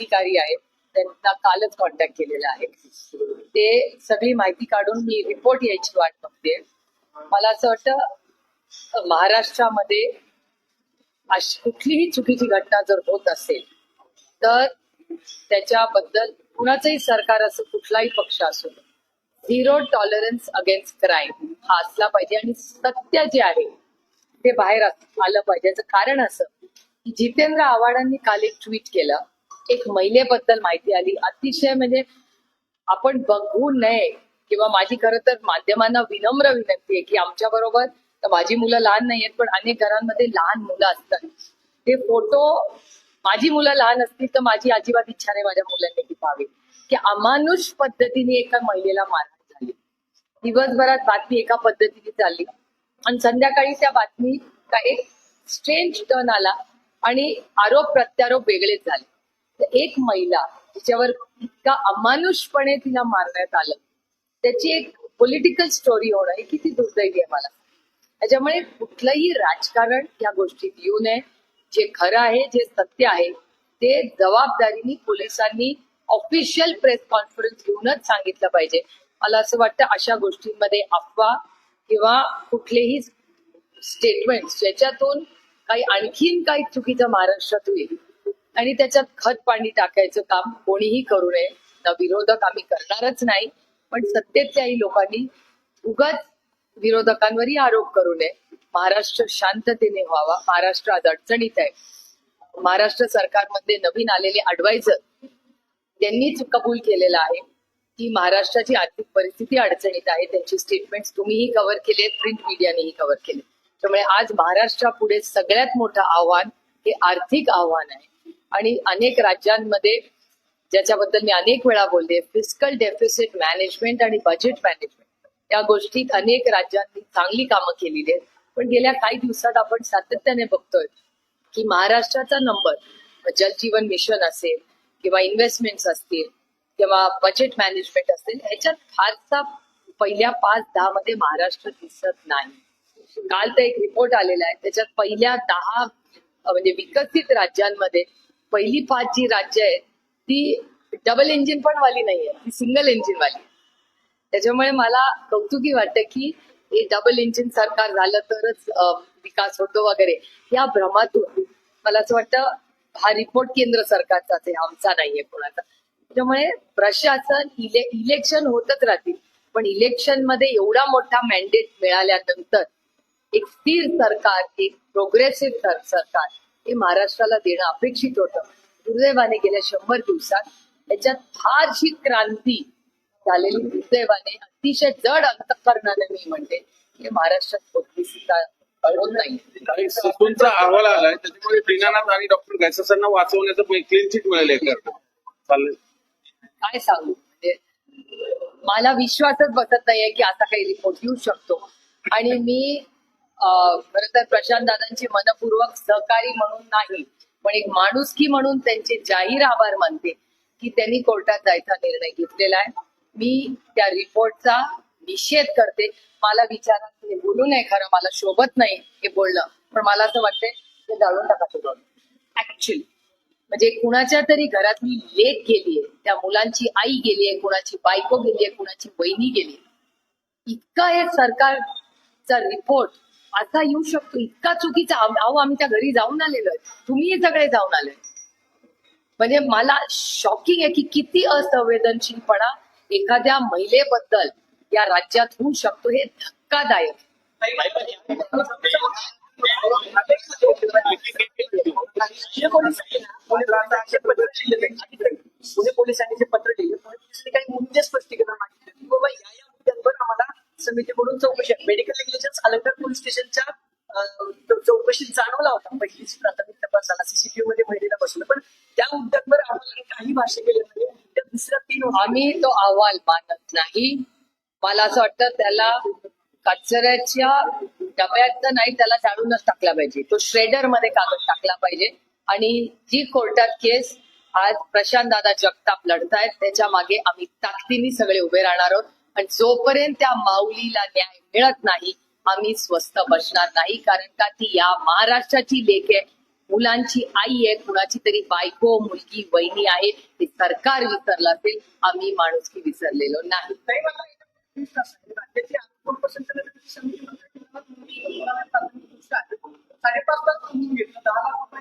अधिकारी आहेत त्यांना कालच कॉन्टॅक्ट केलेला आहे. ते सगळी माहिती काढून मी रिपोर्ट यायची वाट बघते. मला असं वाटतं महाराष्ट्रामध्ये अशी कुठलीही चुकीची घटना जर होत असेल तर त्याच्याबद्दल कुणाचंही सरकार असो कुठलाही पक्ष असो झिरो टॉलरन्स अगेन्स्ट क्राईम हा असला पाहिजे आणि सत्य जे आहे ते बाहेर आलं पाहिजे. याचं कारण असं की जितेंद्र आव्हाडांनी काल एक ट्विट केलं. एक महिलेबद्दल माहिती आली. अतिशय म्हणजे आपण बघू नये किंवा माझी खरं तर माध्यमांना विनम्र विनंती आहे की आमच्या बरोबर तर माझी मुलं लहान नाही आहेत पण अनेक घरांमध्ये लहान मुलं असतात. ते फोटो माझी मुलं लहान असतील तर माझी अजिबात इच्छा नाही माझ्या मुलांनी ती की अमानुष पद्धतीने एका महिलेला मारहाण झाली. दिवसभरात बातमी एका पद्धतीने चालली. आणि संध्याकाळी त्या बातमी का एक स्ट्रेंज टर्न आला आणि आरोप प्रत्यारोप वेगळेच झाले. तर एक महिला तिच्यावर इतका अमानुषपणे तिला मारण्यात आलं. त्याची एक पॉलिटिकल स्टोरी होणं हे किती दुर्दैवी आहे मला. त्याच्यामुळे कुठलंही राजकारण या गोष्टीत येऊ नये. जे खरं आहे जे सत्य आहे ते जबाबदारीने पोलिसांनी ऑफिशियल प्रेस कॉन्फरन्स घेऊनच सांगितलं पाहिजे. मला असं वाटतं अशा गोष्टींमध्ये अफवा किंवा कुठलेही स्टेटमेंट ज्याच्यातून काही आणखीन काही चुकीचं महाराष्ट्रात होईल आणि त्याच्यात खत पाणी टाकायचं काम कोणीही करू नये. विरोधक आम्ही करणारच नाही पण सत्तेच्याही लोकांनी उगाच विरोधकांवरही आरोप करू नये. महाराष्ट्र शांततेने व्हावा महाराष्ट्र आज अडचणीत आहे. महाराष्ट्र सरकारमध्ये नवीन आलेले अडवायझर त्यांनीच कबूल केलेलं आहे की महाराष्ट्राची आर्थिक परिस्थिती अडचणीत आहे. त्यांची स्टेटमेंट तुम्हीही कव्हर केले प्रिंट मीडियानेही कव्हर केले. त्यामुळे आज महाराष्ट्रापुढे सगळ्यात मोठं आव्हान हे आर्थिक आव्हान आहे. आणि अनेक राज्यांमध्ये ज्याच्याबद्दल मी अनेक वेळा बोलले फिजिकल डेफिसिट मॅनेजमेंट आणि बजेट मॅनेजमेंट या गोष्टीत अनेक राज्यांनी चांगली कामं केलेली आहेत. पण गेल्या काही दिवसात आपण सातत्याने बघतोय की महाराष्ट्राचा नंबर जलजीवन मिशन असेल किंवा इन्व्हेस्टमेंट असतील किंवा बजेट मॅनेजमेंट असेल ह्याच्यात फारसा पहिल्या पाच दहा मध्ये महाराष्ट्र दिसत नाही. काल तर एक रिपोर्ट आलेला आहे. त्याच्यात पहिल्या दहा म्हणजे विकसित राज्यांमध्ये पहिली पाच जी राज्य आहेत ती डबल इंजिन पण वाली नाहीये ती सिंगल इंजिन वाली त्याच्यामुळे मला कौतुकी वाटतं की हे डबल इंजिन सरकार झालं तरच विकास होतो वगैरे. या भ्रमातून मला असं वाटतं हा रिपोर्ट केंद्र सरकारचाच आहे आमचा नाहीये कोणाचा. त्याच्यामुळे प्रशासन इले इलेक्शन होतच राहतील. पण इलेक्शनमध्ये एवढा मोठा मॅन्डेट मिळाल्यानंतर एक स्थिर सरकार एक प्रोग्रेसिव्ह सरकार हे महाराष्ट्राला देणं अपेक्षित होतं. दुर्दैवाने गेल्या शंभर दिवसात त्याच्यात फारशी क्रांती झालेली दुर्दैवाने अतिशय जड अंतकरणाने मी म्हणते की महाराष्ट्रात सुद्धा अहवाल आलाय त्याच्यामध्ये दीनानाथ आणि डॉक्टर गैसासांना वाचवण्याचं क्लीन चिट मिळाले काय सांगू? म्हणजे मला विश्वासच बसत नाहीये की असा काही रिपोर्ट येऊ शकतो. आणि मी खर तर प्रशांत दादांची मनपूर्वक सहकारी म्हणून नाही पण एक माणुसकी म्हणून त्यांचे जाहीर आभार मानते की त्यांनी कोर्टात जायचा निर्णय घेतलेला आहे. मी त्या रिपोर्टचा निषेध करते. मला विचारात हे बोलू नये खरं मला शोभत नाही हे बोलणं पण मला असं वाटतंय ते जाळून टाका ऍक्च्युली म्हणजे कुणाच्या तरी घरातली लेख गेलीये त्या मुलांची आई गेलीये कुणाची बायको गेलीये कुणाची बहिणी गेली इतका हे सरकारचा रिपोर्ट असा येऊ शकतो. इतका चुकीचा अहो आम्ही त्या घरी जाऊन आलेलो आहे. तुम्ही सगळे जाऊन आले. म्हणजे मला शॉकिंग आहे की किती असंवेदनशीलपणा एखाद्या महिलेबद्दल या राज्यात होऊ शकतो हे धक्कादायक पोलिसांनी पत्र लिहिले जे पत्र लिहिले पोलिसांनी काही मुद्दे स्पष्टीकरण मागितले. की बाबा या त्यांवर आम्हाला समितीकडून चौकशी मेडिकल नेग्लिजन्स अलंकार पोलीस स्टेशनच्या चौकशी जाणवला होता. पहिलीच प्राथमिक तपासाला सीसीटीव्ही मध्ये महिलेला बसवलं. पण त्या मुद्द्यांवर आम्हाला काही भाषा केलं नाही. दुसऱ्या तीन आम्ही तो अहवाल मानत नाही. मला असं वाटतं त्याला कचऱ्याच्या डब्यात तर नाही त्याला जाळूनच टाकला पाहिजे. तो श्रेडरमध्ये कागद टाकला पाहिजे. आणि जी कोर्टात केस आज प्रशांत दादा जगताप लढतायत. त्याच्यामागे आम्ही ताकदीने सगळे उभे राहणार आहोत. आणि जोपर्यंत त्या माऊलीला न्याय मिळत नाही आम्ही स्वस्त बसणार नाही. कारण का ती या महाराष्ट्राची लेख आहे. मुलांची आई आहे कुणाची तरी बायको मुलगी वहिनी आहे ते सरकार विसरलं असेल आम्ही माणुसकी विसरलेलो नाही. तुम्ही साडेपाच लाख घेतलं दहा लाख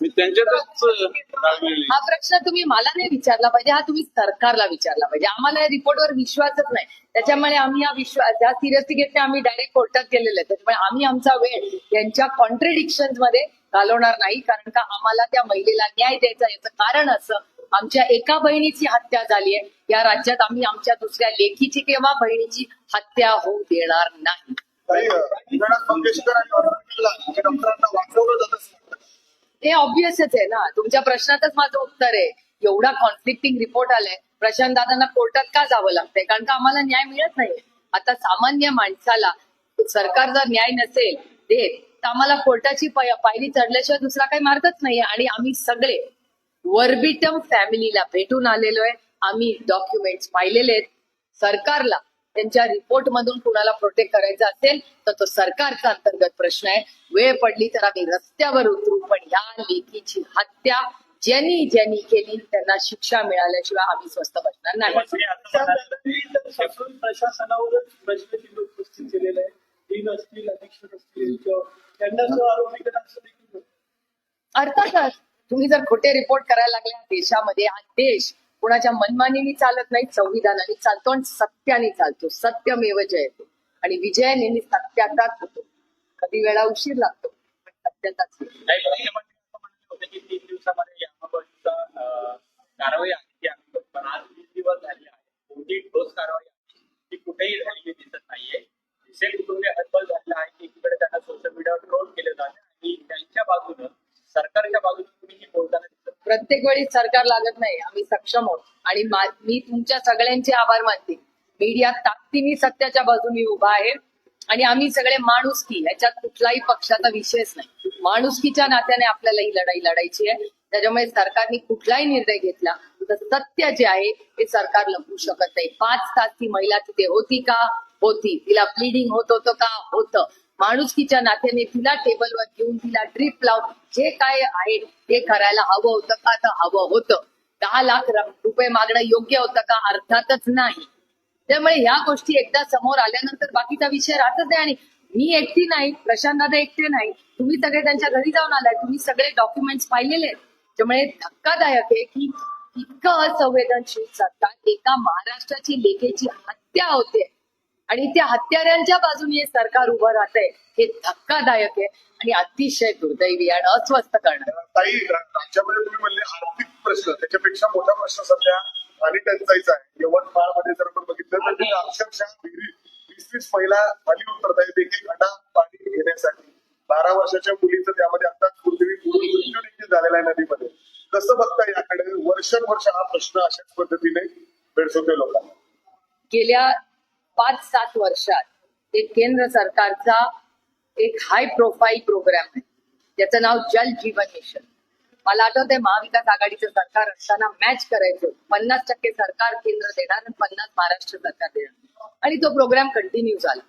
मी त्यांच्यातच हा प्रश्न तुम्ही मला नाही विचारला पाहिजे हा तुम्ही सरकारला विचारला पाहिजे. आम्हाला या रिपोर्टवर विश्वासच नाही. त्याच्यामुळे आम्ही हा विश्वास ह्या सिरियसली घेतले आम्ही डायरेक्ट कोर्टात गेलेले त्याच्यामुळे आम्ही आमचा वेळ यांच्या कॉन्ट्रडिक्शनमध्ये घालवणार नाही कारण का आम्हाला त्या महिलेला न्याय द्यायचा याचं कारण असं आमच्या एका बहिणीची हत्या झाली आहे. या राज्यात आम्ही आमच्या दुसऱ्या लेखीची किंवा बहिणीची हत्या होऊ देणार नाही. ते ऑब्विसच आहे ना. तुमच्या प्रश्नातच माझं उत्तर आहे. एवढा कॉन्फ्लिक्टिंग रिपोर्ट आलाय. प्रशांत दादांना कोर्टात का जावं लागतंय? कारण का आम्हाला न्याय मिळत नाही आता सामान्य माणसाला सरकार जर न्याय नसेल देत तर आम्हाला कोर्टाची पायरी चढल्याशिवाय दुसरा काही मार्गच नाहीये. आणि आम्ही सगळे वर्बिटम फॅमिलीला भेटून आलेलो आहे. आम्ही डॉक्युमेंट्स पाहिलेले आहेत. सरकारला त्यांच्या रिपोर्ट मधून कुणाला प्रोटेक्ट करायचा असेल तर तो सरकारचा अंतर्गत प्रश्न आहे. वेळ पडली तर आम्ही रस्त्यावर उतरू पण या लेखीची हत्या ज्यांनी ज्यांनी केली त्यांना शिक्षा मिळाल्याशिवाय आम्ही स्वस्त बसणार नाही. शासन प्रशासनावरच प्रश्नचिन्ह उपस्थित केलेलं आहे. डीन असतील अधीक्षक त्यांना जो आरोपी. अर्थातच तुम्ही जर खोटे रिपोर्ट करायला लागले देशामध्ये हा देश कुणाच्या मनमानीने चालत नाही संविधानाने चालतो आणि सत्याने चालतो. सत्यमेव जयतो हो. आणि विजय नेहमी सत्याचाच होतो. कधी वेळा उशीर लागतो पण सत्याचाच होतो मुख्यमंत्री असं म्हणले होते की तीन दिवसामध्ये याबाबतचा अं, कारवाई आहे ती आम्ही करू. पण आज वीस दिवस झाले आहे कोणती ठोस कारवाई आहे ती कुठेही झालेली दिसत नाहीये दिसेल कुटुंबीय हतबल झालेला आहे की एकीकडे त्यांना सोशल मीडियावर ट्रोल केलं जातं आणि त्यांच्या बाजूनं सरकारच्या बाजूने तुम्ही जी बोलताना दिसत प्रत्येक वेळी सरकार लागत नाही. आम्ही सक्षम आहोत. आणि मी तुमच्या सगळ्यांचे आभार मानते. मीडिया ताकदीने सत्याच्या बाजूने उभा आहे. आणि आम्ही सगळे माणुसकी याच्यात कुठलाही पक्षाचा विषयच नाही. माणुसकीच्या नात्याने आपल्याला ही लढाई लढायची आहे. त्याच्यामुळे सरकारने कुठलाही निर्णय घेतला तर सत्य जे आहे ते सरकार लपवू शकत नाही. पाच तास ती महिला तिथे होती का? होती. तिला ब्लिडिंग होत होतं का? होतं. माणुसकीच्या नात्याने तिला टेबलवर घेऊन तिला ड्रीप लावून जे काय आहे ते करायला हवं होतं का तर हवं होतं. दहा लाख रुपये मागणं योग्य होतं का? अर्थातच नाही. त्यामुळे ह्या गोष्टी एकदा समोर आल्यानंतर बाकीचा विषय राहतच नाही. आणि मी एकटी नाही प्रशांत दादा एकटे नाही. तुम्ही सगळे त्यांच्या घरी जाऊन आलाय तुम्ही सगळे डॉक्युमेंट्स पाहिलेले आहेत. त्यामुळे धक्कादायक आहे की इतकं असंवेदनशील सत्ता एका महाराष्ट्राची लेखेची हत्या होते. आणि त्या हत्यारांच्या बाजूने हे सरकार उभं राहत आहे हे धक्कादायक आहे आणि अतिशय दुर्दैवी आणि अस्वस्थ करणार. ताई राज्यामध्ये तुम्ही म्हणले आर्थिक प्रश्न त्याच्यापेक्षा मोठा प्रश्न सध्या पाणी टंचाईचा आहे. यवतमाळमध्ये जर आपण बघितलं तर तिथे अक्षरशः वीस वीस महिला खाली उतरत आहेत. एक एक पाणी घेण्यासाठी. बारा वर्षाच्या मुलीचं त्यामध्ये आता दुर्दैवी मृत्यू देखील झालेला आहे नदीमध्ये. कसं बघता याकडे? वर्षानुवर्ष हा प्रश्न अशाच पद्धतीने भेडसवतोय लोकांना. गेल्या पाच सात वर्षात एक केंद्र सरकारचा एक हाय प्रोफाईल प्रोग्राम आहे. त्याचं नाव जल जीवन मिशन. मला आठवतंय महाविकास आघाडीचं सरकार असताना मॅच करायचं. पन्नास टक्के सरकार केंद्र देणार आणि पन्नास महाराष्ट्र सरकार देणार. आणि तो प्रोग्राम कंटिन्यू झाला.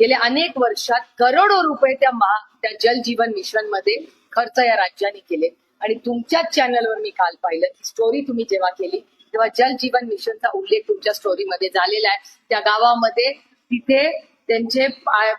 गेल्या अनेक वर्षात करोडो रुपये त्या महा त्या जल जीवन मिशनमध्ये खर्च या राज्याने केले. आणि तुमच्याच चॅनलवर मी काल पाहिलं. की स्टोरी तुम्ही जेव्हा केली किंवा जल जीवन मिशनचा उल्लेख तुमच्या स्टोरीमध्ये झालेला आहे. त्या गावामध्ये तिथे त्यांचे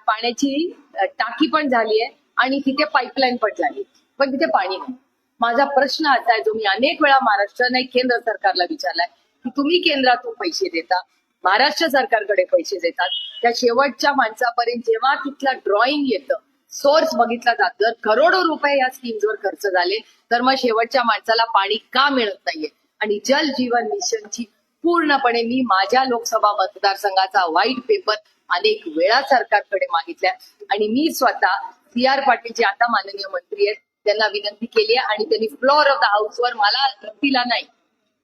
पाण्याची टाकी पण झाली आहे आणि तिथे पाईपलाईन पण झाली पण तिथे पाणी नाही. माझा प्रश्न असा आहे जो मी अनेक वेळा महाराष्ट्र नाही केंद्र सरकारला विचारलाय की तुम्ही केंद्रातून पैसे देता महाराष्ट्र सरकारकडे पैसे देतात. त्या शेवटच्या माणसापर्यंत जेव्हा तिथला ड्रॉइंग येतं सोर्स बघितला जात जर करोडो रुपये या स्कीम्सवर खर्च झाले तर मग शेवटच्या माणसाला पाणी का मिळत नाहीये? आणि जल जीवन मिशनची पूर्णपणे मी माझ्या लोकसभा मतदारसंघाचा व्हाईट पेपर अनेक वेळा सरकारकडे मागितल्या. आणि मी स्वतः सी आर पाटील जे आता माननीय मंत्री आहेत त्यांना विनंती केली आहे आणि त्यांनी फ्लोअर ऑफ द हाऊसवर मला दिला नाही.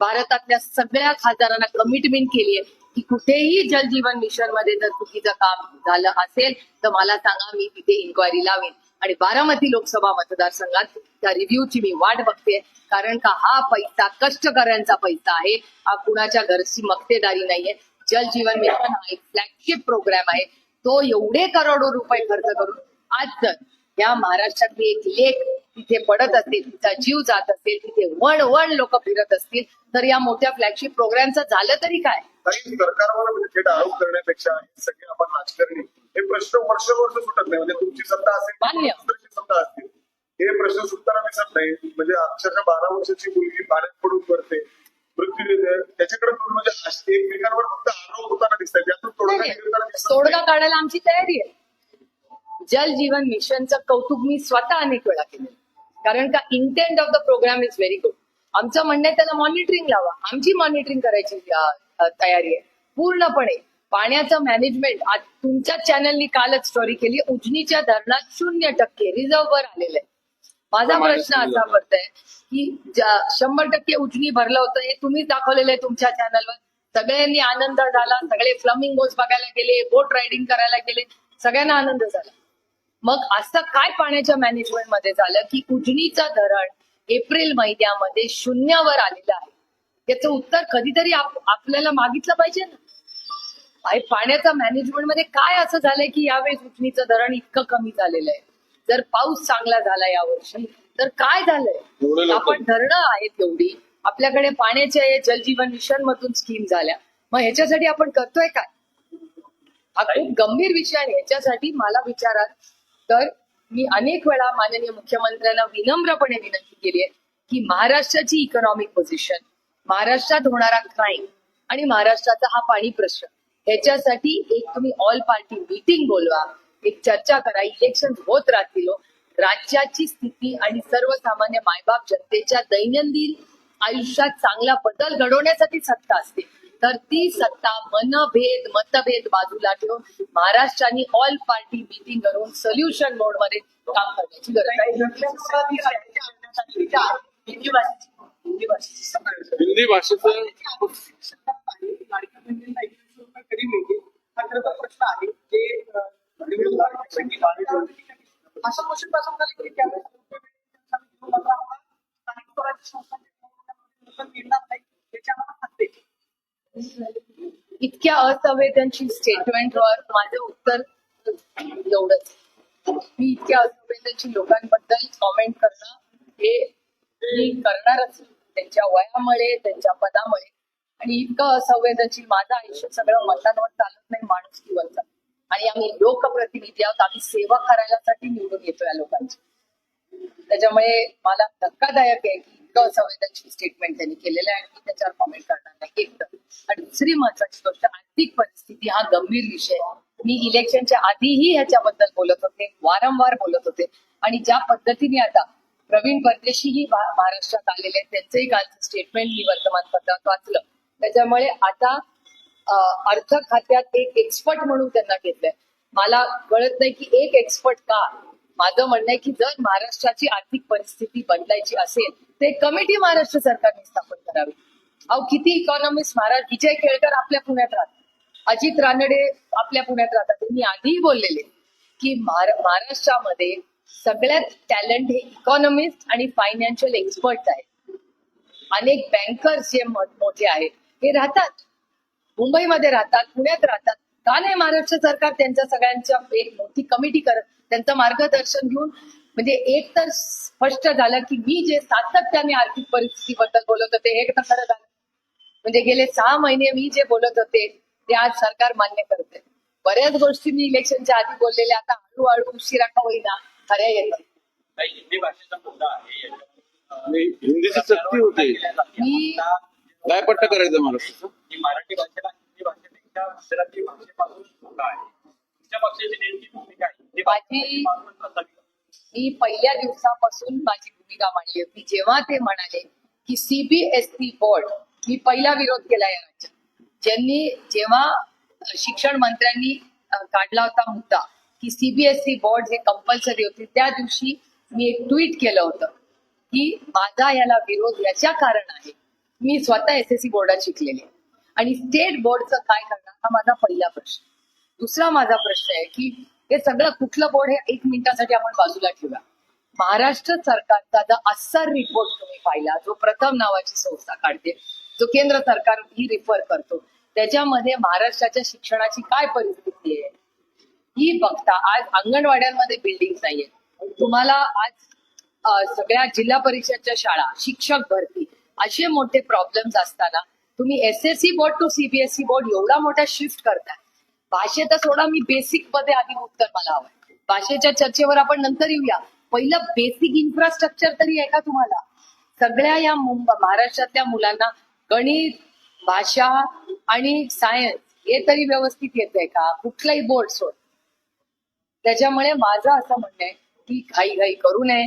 भारतातल्या सगळ्या खासदारांना कमिटमेंट केली आहे की कुठेही जल जीवन मिशनमध्ये जर चुकीचं काम झालं असेल तर मला सांगा मी तिथे इन्क्वायरी लावेन. आणि बारामती लोकसभा मतदारसंघात त्या रिव्ह्यूची मी वाट बघते. कारण का हा पैसा कष्टकऱ्यांचा पैसा आहे. हा कुणाच्या घरची मक्तेदारी नाहीये. जल जीवन मिशन हा एक फ्लॅगशिप प्रोग्राम आहे. तो एवढे करोडो रुपये खर्च करून आज जर या महाराष्ट्रातली एक लेख तिथे पडत असेल तिचा जीव जात असेल तिथे वण वण लोक फिरत असतील तर या मोठ्या फ्लॅगशिप प्रोग्रामचं झालं तरी काय? काही सरकारवर म्हणजे थेट आरोप करण्यापेक्षा सगळे आपण राजकारणी हे प्रश्न वर्ष वर्ष सुटत नाही. म्हणजे तुमची सत्ता असेल सत्ता असतील हे प्रश्न सुटताना दिसत नाही. म्हणजे अक्षरशः बारा वर्षाची मुलगी पाण्यात पडून करते मृत्यू देते. त्याच्याकडे म्हणजे एकमेकांवर फक्त आरोप होताना दिसतात त्यातून तोडगा. तोडगा काढायला आमची तयारी आहे. जल जीवन मिशनचं कौतुक मी स्वतः अनेक वेळा केलं कारण का intent of the program is very good आमचं म्हणणं आहे त्याला मॉनिटरिंग लावा. आमची मॉनिटरिंग करायची तयारी आहे. पूर्णपणे पाण्याचं मॅनेजमेंट आज तुमच्या चॅनलनी कालच स्टोरी केली. उजनीच्या धरणात शून्य टक्के रिझर्व्ह वर आलेलं आहे. माझा प्रश्न असा पडतोय की ज्या- शंभर टक्के उजनी भरलं होतं हे तुम्हीच दाखवलेलं आहे तुमच्या चॅनलवर सगळ्यांनी आनंद झाला. सगळे फ्लमिंगोज बघायला गेले बोट रायडिंग करायला गेले. सगळ्यांना आनंद झाला. मग असं काय पाण्याच्या मॅनेजमेंटमध्ये झालं की उजनीचं धरण एप्रिल महिन्यामध्ये शून्यावर आलेलं आहे. याचं उत्तर कधीतरी आप- आपल्याला मागितलं पाहिजे ना? आहे पाण्याच्या मॅनेजमेंटमध्ये काय असं झालंय की यावेळेस उजनीचं धरण इतकं कमी झालेलं आहे? जर पाऊस चांगला झाला यावर्षी तर काय झालंय? आपण धरणं आहेत एवढी. आपल्याकडे पाण्याचे जलजीवन मिशन मधून स्कीम झाल्या. मग ह्याच्यासाठी आपण करतोय काय? हा खूप गंभीर विषय आहे. ह्याच्यासाठी मला विचाराल तर मी अनेक वेळा माननीय मुख्यमंत्र्यांना विनम्रपणे विनंती केली आहे की महाराष्ट्राची इकॉनॉमिक पोझिशन महाराष्ट्रात होणारा क्राईम आणि महाराष्ट्राचा हा पाणी प्रश्न ह्याच्यासाठी एक तुम्ही ऑल पार्टी मीटिंग बोलवा एक चर्चा करा इलेक्शन होत राहतील हो. राज्याची स्थिती आणि सर्वसामान्य मायबाप जनतेच्या दैनंदिन आयुष्यात चांगला बदल घडवण्यासाठी सत्ता असते. तर ती सत्ता मनभेद मतभेद बाजूला ठेवून महाराष्ट्राने ऑल पार्टी मीटिंग करून सोल्युशन मोडमध्ये काम करण्याची गरज आहे. हिंदी भाषेची हिंदी भाषेची इतक्या असंवेदनशील स्टेटमेंटवर माझं उत्तर एवढंच. मी इतक्या असंवेदनशील लोकांबद्दल कॉमेंट करणं हे मी करणारच त्यांच्या वयामुळे त्यांच्या पदामुळे. आणि इतकं असंवेदनशील माझं आयुष्य सगळं मतांवर चालत नाही माणूस किंवा आणि आम्ही लोकप्रतिनिधी आहोत आम्ही सेवा करायलासाठी निवडून येतो या लोकांची. त्याच्यामुळे मला धक्कादायक आहे की इतकं संवेदनशील स्टेटमेंट त्यांनी केलेलं आहे आणि मी त्याच्यावर कॉमेंट करणार नाही. एक तर. आणि दुसरी महत्वाची किती हा गंभीर विषय. मी इलेक्शनच्या आधीही ह्याच्याबद्दल बोलत होते वारंवार बोलत होते. आणि ज्या पद्धतीने आता प्रवीण परदेशीही महाराष्ट्रात आलेले आहेत त्यांचंही कालचं स्टेटमेंट मी वर्तमानपत्रात वाचलं. त्याच्यामुळे आता अर्थ खात्यात एक एक्सपर्ट म्हणून त्यांना घेतलंय. मला कळत नाही की एक एक्सपर्ट का? माझं म्हणणं आहे की जर महाराष्ट्राची आर्थिक परिस्थिती बदलायची असेल तर एक कमिटी महाराष्ट्र सरकारने स्थापन करावी. अहो किती इकॉनॉमिस्ट महाराज विजय केळकर आपल्या पुण्यात राहतात. अजित रानडे आपल्या पुण्यात राहतात. त्यांनी आधीही बोललेले की महाराष्ट्रामध्ये सगळ्यात टॅलेंट हे इकॉनॉमिस्ट आणि फायनान्शियल एक्सपर्ट आहेत. अनेक बँकर्स जे मोठे आहेत हे राहतात. मुंबईमध्ये राहतात पुण्यात राहतात. का नाही महाराष्ट्र सरकार त्यांच्या सगळ्यांच्या एक मोठी कमिटी करत त्यांचं मार्गदर्शन घेऊन म्हणजे एक तर स्पष्ट झालं की मी जे सातत्याने आर्थिक परिस्थितीबद्दल बोलत होते हे तर खरं झालं. म्हणजे गेले सहा महिने मी जे बोलत होते ते आज सरकार मान्य करते बऱ्याच गोष्टी मी इलेक्शनच्या आधी बोललेल्या आता हळूहळू उशिरा का होईना खऱ्या येतात काही हिंदी भाषेचा मुद्दा आहे. याच्यावर, अं, आणि हिंदीची सक्ती होते. मी- काय पट्ट करायचं महाराष्ट्राचं की मराठी भाषेला हिंदी भाषेपेक्षा गुजराती भाषेपासून धोका आहे. तुमच्या पक्षाची नेमकी भूमिका आहे. हिंदी माझी- भाषेपासून असावी. मी पहिल्या दिवसापासून माझी भूमिका मांडली होती. जेव्हा ते म्हणाले की सीबीएसई बोर्ड मी पहिला विरोध केला या राज्यात. ज्यांनी जेव्हा शिक्षण मंत्र्यांनी काढला होता मुद्दा की सीबीएसई बोर्ड हे कंपल्सरी होते त्या दिवशी मी एक ट्विट केलं होतं की माझा याला विरोध याच्या कारण आहे. मी स्वतः एस एस सी बोर्डात शिकलेली आहे. आणि स्टेट बोर्डचं काय करणार हा माझा पहिला प्रश्न. दुसरा माझा प्रश्न आहे की हे सगळं कुठलं बोर्ड हे एक मिनिटासाठी आपण बाजूला ठेवूया. महाराष्ट्र सरकारचा द अस्सर रिपोर्ट तुम्ही पाहिला जो प्रथम नावाची संस्था काढते. जो केंद्र सरकार ही रिफर करतो. त्याच्यामध्ये महाराष्ट्राच्या शिक्षणाची काय परिस्थिती आहे? ही बघता आज अंगणवाड्यांमध्ये बिल्डिंग नाहीये तुम्हाला आज सगळ्या जिल्हा परिषदच्या शाळा शिक्षक भरती असे मोठे प्रॉब्लेम्स असताना तुम्ही S S C board to CBSE board एवढा मोठा शिफ्ट करताय. भाषेचा सोडा मी बेसिकमध्ये आधी उत्तर मला हवं भाषेच्या चर्चेवर आपण नंतर येऊया. पहिलं बेसिक इन्फ्रास्ट्रक्चर तरी आहे का तुम्हाला? सगळ्या या महाराष्ट्रातल्या मुलांना गणित भाषा आणि सायन्स हे तरी व्यवस्थित येत आहे का? कुठलाही बोर्ड सोड. त्याच्यामुळे माझं असं म्हणणं आहे की घाई घाई करू नये.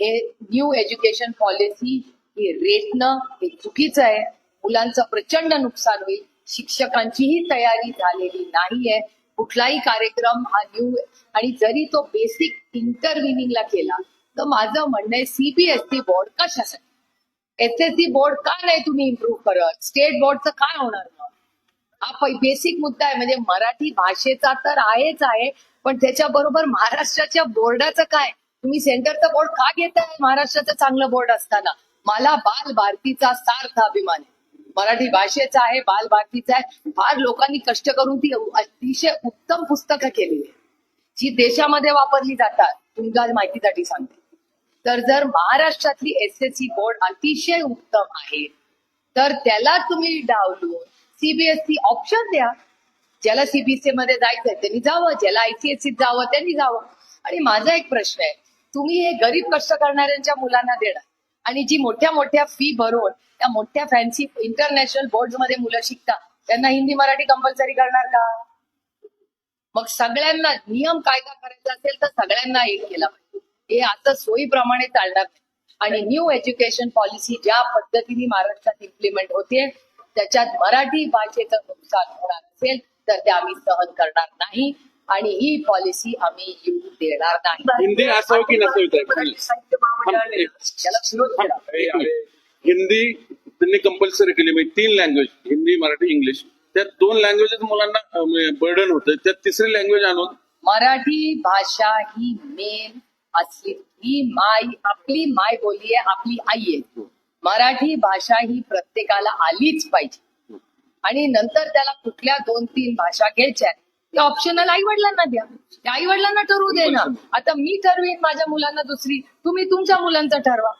हे न्यू एज्युकेशन पॉलिसी हे रेटणं हे चुकीचं आहे. मुलांचं प्रचंड नुकसान होईल. शिक्षकांचीही तयारी झालेली नाहीये. कुठलाही कार्यक्रम हा न्यू आणि जरी तो बेसिक इंटरव्हिनिंगला केला तर माझं म्हणणं आहे सीबीएसई बोर्ड कशासाठी? एस एस सी बोर्ड का नाही तुम्ही इम्प्रूव्ह करत? स्टेट बोर्डचं काय होणार मग? हा बेसिक मुद्दा आहे. म्हणजे मराठी भाषेचा तर आहेच आहे पण त्याच्याबरोबर महाराष्ट्राच्या बोर्डाचं काय? तुम्ही सेंटरचं बोर्ड का घेताय महाराष्ट्राचं चांगलं बोर्ड असताना? मला बाल भारतीचा सार्थ अभिमान आहे. मराठी भाषेचा आहे बाल भारतीचा आहे. फार लोकांनी कष्ट करून ती अतिशय उत्तम पुस्तकं केलेली आहे जी देशामध्ये वापरली जातात. तुमच्या माहितीसाठी सांगते. तर जर महाराष्ट्रातली एस एस सी बोर्ड अतिशय उत्तम आहे तर त्याला तुम्ही डावलून सीबीएसई ऑप्शन द्या. ज्याला सीबीएसई मध्ये जायचंय त्यांनी जावं. ज्याला आयसीएससी जावं त्यांनी जावं. आणि माझा एक प्रश्न आहे तुम्ही हे गरीब कष्ट करणाऱ्यांच्या मुलांना देणार. आणि जी मोठ्या मोठ्या फी भरून त्या मोठ्या फॅन्सी इंटरनॅशनल बोर्डमध्ये मुलं शिकतात त्यांना हिंदी मराठी कंपल्सरी करणार का? मग सगळ्यांना नियम कायदा करायचा असेल तर सगळ्यांना एक केला पाहिजे. हे आता सोयीप्रमाणे चालणार नाही. आणि न्यू एज्युकेशन पॉलिसी ज्या पद्धतीने महाराष्ट्रात इम्प्लिमेंट होते त्याच्यात मराठी भाषेचं नुकसान होणार असेल तर ते आम्ही सहन करणार नाही. आणि ही पॉलिसी आम्ही येऊ देणार नाही. हिंदी असावं की नसावी हिंदी त्यांनी कंपल्सरी केली. म्हणजे तीन लँग्वेज हिंदी मराठी इंग्लिश त्यात दोन लँग्वेजेस मुलांना बर्डन होतं त्यात तिसरी लँग्वेज आणून मराठी भाषा ही मेन असली ही माय आपली माय बोली आहे आपली आई आहे. मराठी भाषा ही प्रत्येकाला आलीच पाहिजे. आणि नंतर त्याला कुठल्या दोन तीन भाषा घ्यायच्या आहेत, ते ऑप्शनल आई वडिलांना द्या. त्या आई वडिलांना ठरवू दे ना. आता मी ठरवीन माझ्या मुलांना दुसरी तुम्ही तुमच्या मुलांचं ठरवा.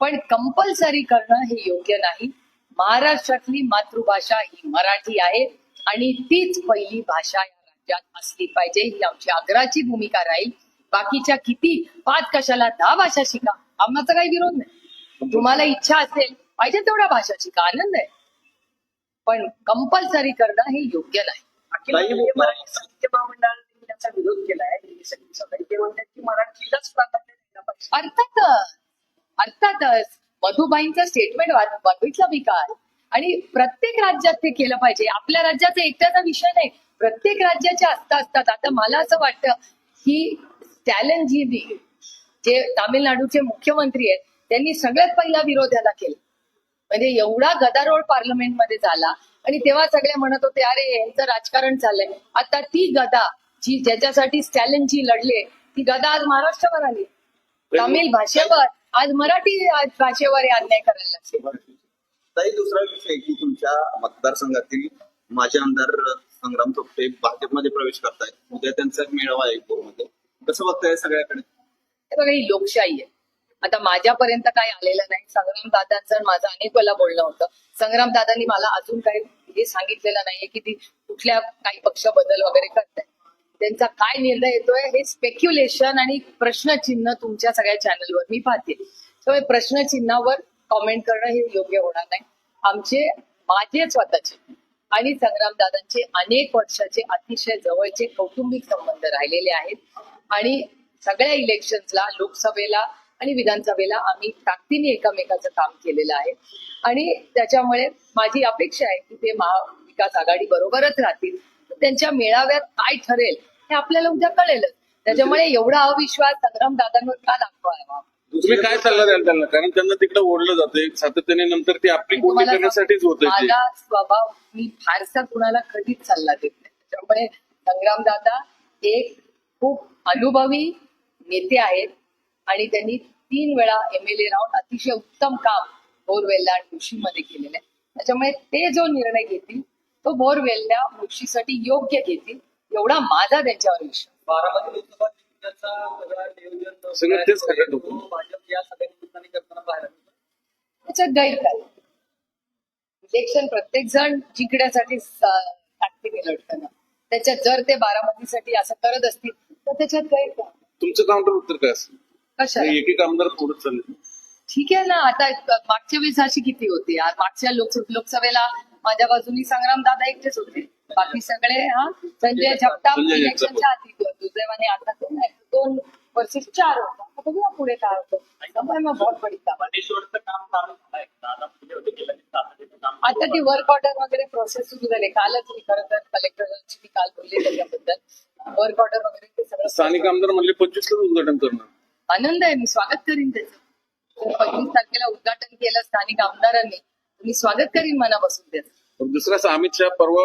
पण कंपल्सरी करणं हे योग्य नाही. महाराष्ट्रातली मातृभाषा ही मराठी आहे आणि तीच पहिली भाषा या राज्यात असली पाहिजे. ही आमची आग्रहाची भूमिका राहील. बाकीच्या किती पाच कशाला दहा भाषा शिका. आम्हाला काही विरोध नाही. तुम्हाला इच्छा असेल पाहिजे तेवढ्या भाषा शिका आनंद आहे? पण कंपल्सरी करणं हे योग्य नाही. अखिल भारतीय मराठी साहित्य महामंडळाने त्याचा विरोध केलाय दिल्ली संगीत ते म्हणतात की मराठीलाच प्राधान्य दिलं पाहिजे. अर्थातच. अर्थातच. मधुबाईंचं स्टेटमेंट बघितलं मी काल. आणि प्रत्येक राज्यात ते केलं पाहिजे. आपल्या राज्याचा एकट्याचा विषय नाही. प्रत्येक राज्याच्या असता असतात. आता मला असं वाटतं की स्टॅलनजीनी जे तामिळनाडूचे मुख्यमंत्री आहेत त्यांनी सगळ्यात पहिला विरोध याला केला. म्हणजे एवढा गदारोळ पार्लमेंटमध्ये झाला आणि तेव्हा सगळे म्हणत होते अरे यांचं राजकारण चाललंय. आता ती गदा जी ज्याच्यासाठी स्टॅलिनजी लढले ती गदा आज महाराष्ट्रावर आली. तामिळ भाषेवर आज मराठी भाषेवर हे अन्याय करायला लागले. ताई दुसरा विषय की तुमच्या मतदारसंघातील माजी आमदार संग्राम थोपटे भाजपमध्ये प्रवेश करतायत. उद्या त्यांचा एक मेळावा आहे कसं बघताय सगळ्याकडे? बघा ही लोकशाही आहे. आता माझ्यापर्यंत काही आलेलं नाही. संग्राम दादांचं माझं अनेक वेळा बोलणं होतं. संग्राम दादांनी मला अजून काही हे सांगितलेलं नाहीये की ती कुठल्या काही पक्ष बदल वगैरे करताय त्यांचा काय निर्णय येतोय हे स्पेक्युलेशन आणि प्रश्नचिन्ह तुमच्या सगळ्या चॅनलवर मी पाहते. त्यामुळे प्रश्नचिन्हावर कॉमेंट करणं हे योग्य होणार नाही. आमचे माझे स्वतःचे आणि संग्राम दादांचे अनेक वर्षाचे अतिशय जवळचे कौटुंबिक संबंध राहिलेले आहेत. आणि सगळ्या इलेक्शन्सला लोकसभेला आणि विधानसभेला आम्ही ताकदीने एकमेकाचं काम केलेलं आहे. आणि त्याच्यामुळे माझी अपेक्षा आहे की ते महाविकास आघाडी बरोबरच राहतील. त्यांच्या मेळाव्यात काय ठरेल हे आपल्याला उद्या कळेलच. त्याच्यामुळे एवढा अविश्वास संग्राम दादांवर का दाखवावा? तुम्ही काय सल्ला द्याल त्यांना? कारण त्यांना तिकडे ओढलं जाते सातत्याने नंतर ती आपली तुम्हाला करण्यासाठीच होत माझा स्वभाव मी फारसा कुणाला कधीच सल्ला देत नाही. त्याच्यामुळे संग्राम दादा एक खूप अनुभवी नेते आहेत आणि त्यांनी तीन वेळा एम एल ए राहून अतिशय उत्तम काम बोरवेल्ला आणि मुशीमध्ये केलेलं आहे. त्याच्यामुळे ते जो निर्णय घेतील तो बोरवेल्ला मुशीसाठी योग्य घेतील एवढा माझा त्यांच्यावर विश्वास. बारामती लोकसभा. त्याच्यात गैर काय इलेक्शन प्रत्येक जण जिंकण्यासाठी ताकदीने लढताना. त्याच्यात जर ते बारामतीसाठी असं करत असतील तर त्याच्यात काय तुमचं काउंटर उत्तर काय असेल? कशाला? एक आमदार पुढे चालले. ठीक आहे ना आता मागच्या वेळेस अशी किती होती? मागच्या लोक लोकसभेला माझ्या बाजूनी संग्राम दादा एकटेच होते. बाकी सगळे हा संजय जगताप. इलेक्शनच्या आधी दुर्दैवाने आता दोन वर्षी चार होता. आता बघूया पुढे काय होतं. बहुत बडी काम मटेश्वरचं काम चालू झालंय. दादा पुढे होते गेल्या तासाचं काम आता ती वर्क ऑर्डर वगैरे प्रोसेस सुरू झाली. कालच मी खरं तर कलेक्टरांची मी काल बोलले त्याच्याबद्दल वर्क ऑर्डर वगैरे ते सगळं स्थानिक आमदार म्हणले पंचवीसलाच उद्घाटन करणार आनंद आहे. मी स्वागत करीन त्याचं. पंचवीस तारखेला उद्घाटन केलं स्थानिक आमदारांनी. मी स्वागत करीन मनापासून त्याचं. दुसरा असं अमित शहा परवा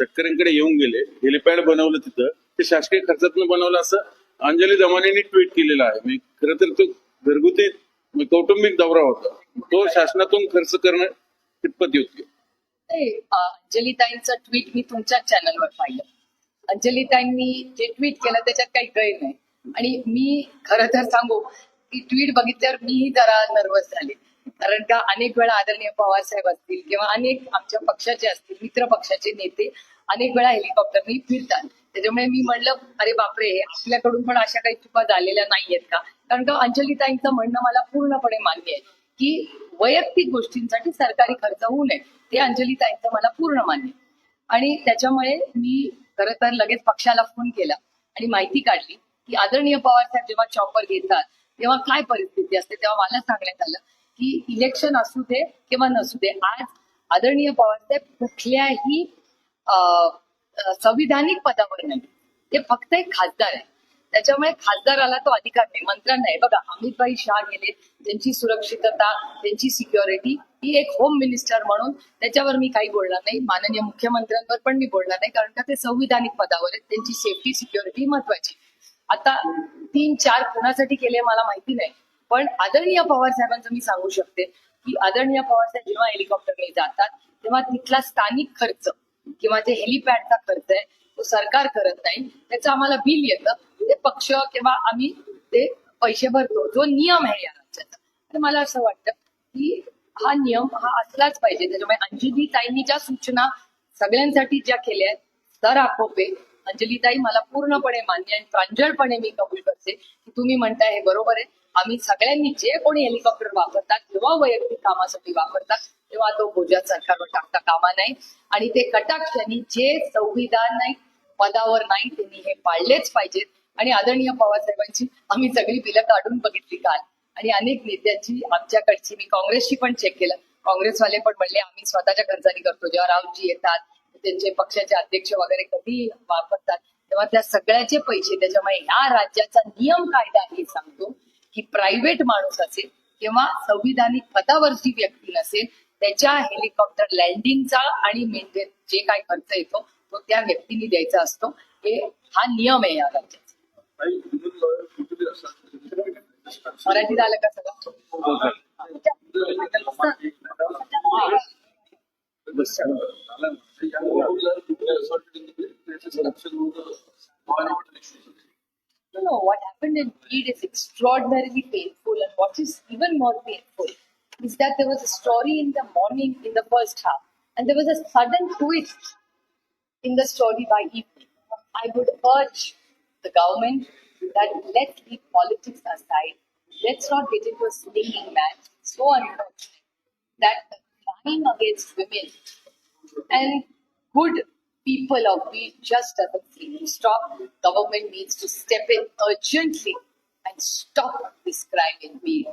तटकरेंकडे येऊन गेले. हेलिपॅड बनवलं तिथं. ते शासकीय खर्चातून बनवलं असं अंजली दमानींनी ट्विट केलेलं आहे. म्हणजे खरं तर तो घरगुती कौटुंबिक दौरा होता. तो शासनातून खर्च करणं कितपत योग्य. अंजलीताईंचं ट्विट मी तुमच्याच चॅनलवर पाहिलं. अंजलीताईंनी जे ट्विट केलं त्याच्यात काही गैर नाही. आणि मी खरं तर सांगू की ट्विट बघितल्यावर मीही जरा नर्वस झाले. कारण का अनेक वेळा आदरणीय पवार साहेब असतील किंवा अनेक आमच्या पक्षाचे असतील मित्र पक्षाचे नेते अनेक वेळा हेलिकॉप्टरनी फिरतात. त्याच्यामुळे मी म्हणलं अरे बापरे आपल्याकडून पण अशा काही चुका झालेल्या नाहीयेत का? कारण का अंजलीताईंचं म्हणणं मला पूर्णपणे मान्य आहे की वैयक्तिक गोष्टींसाठी सरकारी खर्च होऊ नये ते अंजलीताईंचं मला पूर्ण मान्य आणि त्याच्यामुळे मी खरं तर लगेच पक्षाला फोन केला आणि माहिती काढली की आदरणीय पवार साहेब जेव्हा चॉपर घेतात तेव्हा काय परिस्थिती असते तेव्हा मला सांगण्यात आलं की इलेक्शन असू दे किंवा नसू दे आज आदरणीय पवार कुठल्याही अं, संविधानिक पदावर नाही. ते फक्त एक खासदार आहे. त्याच्यामुळे खासदाराला तो अधिकार नाही. मंत्र्यांना आहे. बघा अमितभाई शाह गेले त्यांची सुरक्षितता त्यांची सिक्युरिटी ही एक होम मिनिस्टर म्हणून त्याच्यावर मी काही बोलणार नाही. माननीय मुख्यमंत्र्यांवर पण मी बोलणार नाही कारण का ते संविधानिक पदावर आहेत. त्यांची सेफ्टी सिक्युरिटी महत्वाची आता तीन चार कोणासाठी केले मला माहिती नाही. पण आदरणीय पवार साहेबांचं मी सांगू शकते की आदरणीय पवार साहेब जेव्हा हेलिकॉप्टरने जातात तेव्हा तिथला स्थानिक खर्च किंवा जे हेलिपॅडचा खर्च आहे तो सरकार करत नाही. त्याचं आम्हाला बिल येतं. ते पक्ष किंवा आम्ही ते पैसे भरतो. जो नियम आहे या राज्याचा. तर मला असं वाटतं की हा नियम हा असलाच पाहिजे. त्याच्यामुळे अंजली ताईंनी ज्या सूचना सगळ्यांसाठी ज्या केल्या आहेत तर आपोपे अंजलीताई मला पूर्णपणे मान्य आणि प्रांजळपणे मी कबूल करते की तुम्ही म्हणताय हे बरोबर आहे. आम्ही सगळ्यांनी जे कोणी हेलिकॉप्टर वापरतात किंवा वैयक्तिक कामासाठी वापरतात तेव्हा तो बोजा सरकारवर टाकता कामा नाही आणि ते कटाक्षांनी जे संविधान नाही पदावर नाही त्यांनी हे पाळलेच पाहिजेत. आणि आदरणीय पवारसाहेबांची आम्ही सगळी बिलं काढून बघितली काल. आणि अनेक नेत्यांची आमच्याकडची मी काँग्रेसची पण चेक केलं. काँग्रेसवाले पण म्हणले आम्ही स्वतःच्या खर्चाने करतो. जेव्हा राहुलजी येतात त्यांचे पक्षाचे अध्यक्ष वगैरे कधी वापरतात तेव्हा त्या सगळ्याचे पैसे त्याच्यामुळे ह्या राज्याचा नियम कायदा हे सांगतो की प्रायव्हेट माणूस असेल किंवा संविधानिक पदावरची व्यक्ती नसेल त्याच्या हेलिकॉप्टर लँडिंगचा आणि मेंटेन जे काय खर्च येतो तो त्या व्यक्तीने द्यायचा असतो. हे हा नियम आहे या राज्याचा. मराठीत आलं का सगळं? Extraordinarily painful, and what is even more painful is that there was a story in the morning in the first half, and there was a sudden twist in the story by evening. I would urge the government that let's leave politics aside. Let's not get into a slinging match. So unfortunate that crime against women and good people of Bede just doesn't seem to stop. Government needs to step in urgently and stop describing me.